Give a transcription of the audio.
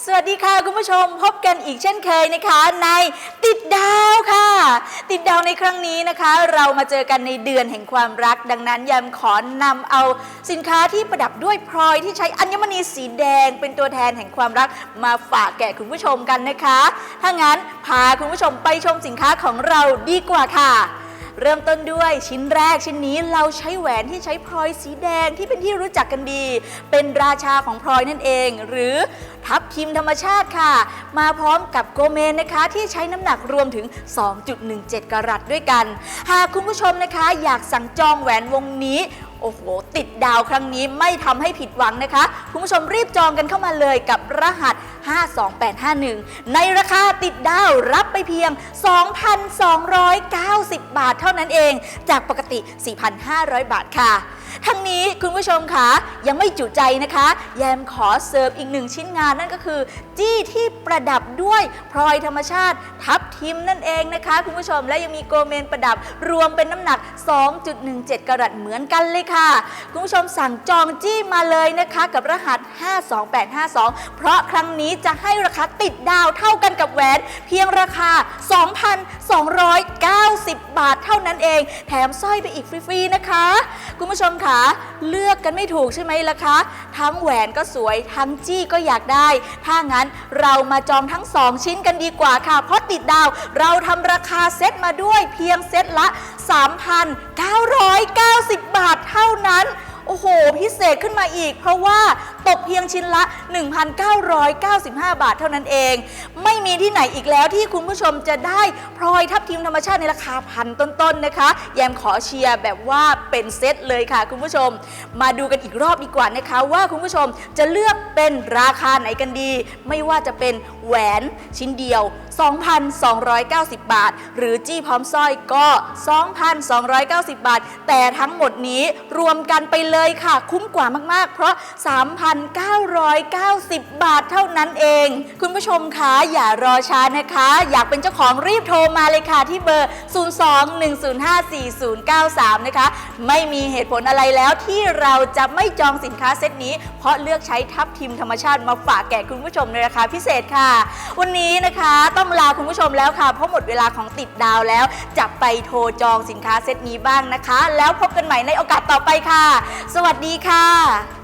สวัสดีค่ะคุณผู้ชมพบกันอีกเช่นเคยนะคะในติดดาวค่ะ ติดดาวในครั้งนี้นะคะ เรามาเจอกันในเดือนแห่งความรัก ดังนั้นยามขอนำเอาสินค้าที่ประดับด้วยพลอยที่ใช้อัญมณีสีแดง เป็นตัวแทนแห่งความรักมาฝากแก่คุณผู้ชมกันนะคะ ถ้างั้นพาคุณผู้ชมไปชมสินค้าของเราดีกว่าค่ะ เริ่มต้นด้วยชิ้นแรกชิ้นนี้เราใช้แหวนที่ใช้พลอยสีแดงที่เป็นที่รู้จักกันดี เป็นราชาของพลอยนั่นเอง หรือทับทิมธรรมชาติค่ะ มาพร้อมกับโกเมนนะคะ ที่ใช้น้ำหนักรวมถึง 2.17 กรัตด้วยกัน หากคุณผู้ชมนะคะ อยากสั่งจองแหวนวงนี้ โอ้โห ติดดาวครั้งนี้ไม่ทำให้ผิดหวังนะคะ คุณผู้ชมรีบจองกันเข้ามาเลยกับรหัส 52851 ในราคาติดดาวรับไปเพียง 2,290 บาทเท่านั้นเอง จากปกติ 4,500 บาทค่ะ ทั้งนี้คุณผู้ชมคะยังไม่จุใจนะคะ แยมขอเสิร์ฟอีกหนึ่งชิ้นงานนั่นก็คือ จี้ที่ประดับด้วยพลอยธรรมชาติทับทิมนั่นเองนะคะ คุณผู้ชมและยังมีโกเมนประดับรวมเป็นน้ำหนัก 2.17 กรัตเหมือนกันเลยค่ะ คุณผู้ชมสั่งจองจี้มาเลยนะคะกับรหัส 52852 เพราะครั้งนี้จะให้ราคาติดดาวเท่ากันกับแหวนเพียงราคา 2,290 บาทเท่านั้นเอง แถมสร้อยไปอีกฟรีๆนะคะ คุณผู้ชมคะเลือกกันไม่ถูกใช่ไหมล่ะคะ ทั้งแหวนก็สวย ทั้งจี้ก็อยากได้ ถ้างั้นเรามาจองทั้ง 2 ชิ้นกันดีกว่าค่ะ เพราะติดดาวเราทำราคาเซ็ตมาด้วยเพียงเซ็ตละ 3,990 บาทเท่านั้น โอ้โห พิเศษขึ้นมาอีก เพราะว่า ตกเพียงชิ้นละ 1,995 บาทเท่านั้นเอง ไม่มีที่ไหนอีกแล้วที่คุณผู้ชมจะได้พลอยทับทิมธรรมชาติในราคาพันต้นๆนะคะ แยมขอเชียร์แบบว่าเป็นเซตเลยค่ะคุณผู้ชม มาดูกันอีกรอบดีกว่านะคะว่าคุณผู้ชมจะเลือกเป็นราคาไหนกันดี ไม่ว่าจะเป็นแหวนชิ้นเดียว 2,290 บาท หรือจี้พร้อมสร้อยก็ 2,290 บาท แต่ทั้งหมดนี้รวมกันไปเลยค่ะ คุ้มกว่ามากๆ เพราะ3,990 บาทเท่านั้นเอง คุณผู้ชมคะอย่ารอช้านะคะ อยากเป็นเจ้าของรีบโทรมาเลยค่ะที่เบอร์ 02-105-4093 นะคะ ไม่มีเหตุผลอะไรแล้วที่เราจะไม่จองสินค้าเซตนี้ เพราะเลือกใช้ทับทิมธรรมชาติมาฝากแก่คุณผู้ชมในราคาพิเศษค่ะ วันนี้นะคะต้องลาคุณผู้ชมแล้วค่ะ เพราะหมดเวลาของติดดาวแล้ว จะไปโทรจองสินค้าเซตนี้บ้างนะคะ แล้วพบกันใหม่ในโอกาสต่อไปค่ะ สวัสดีค่ะ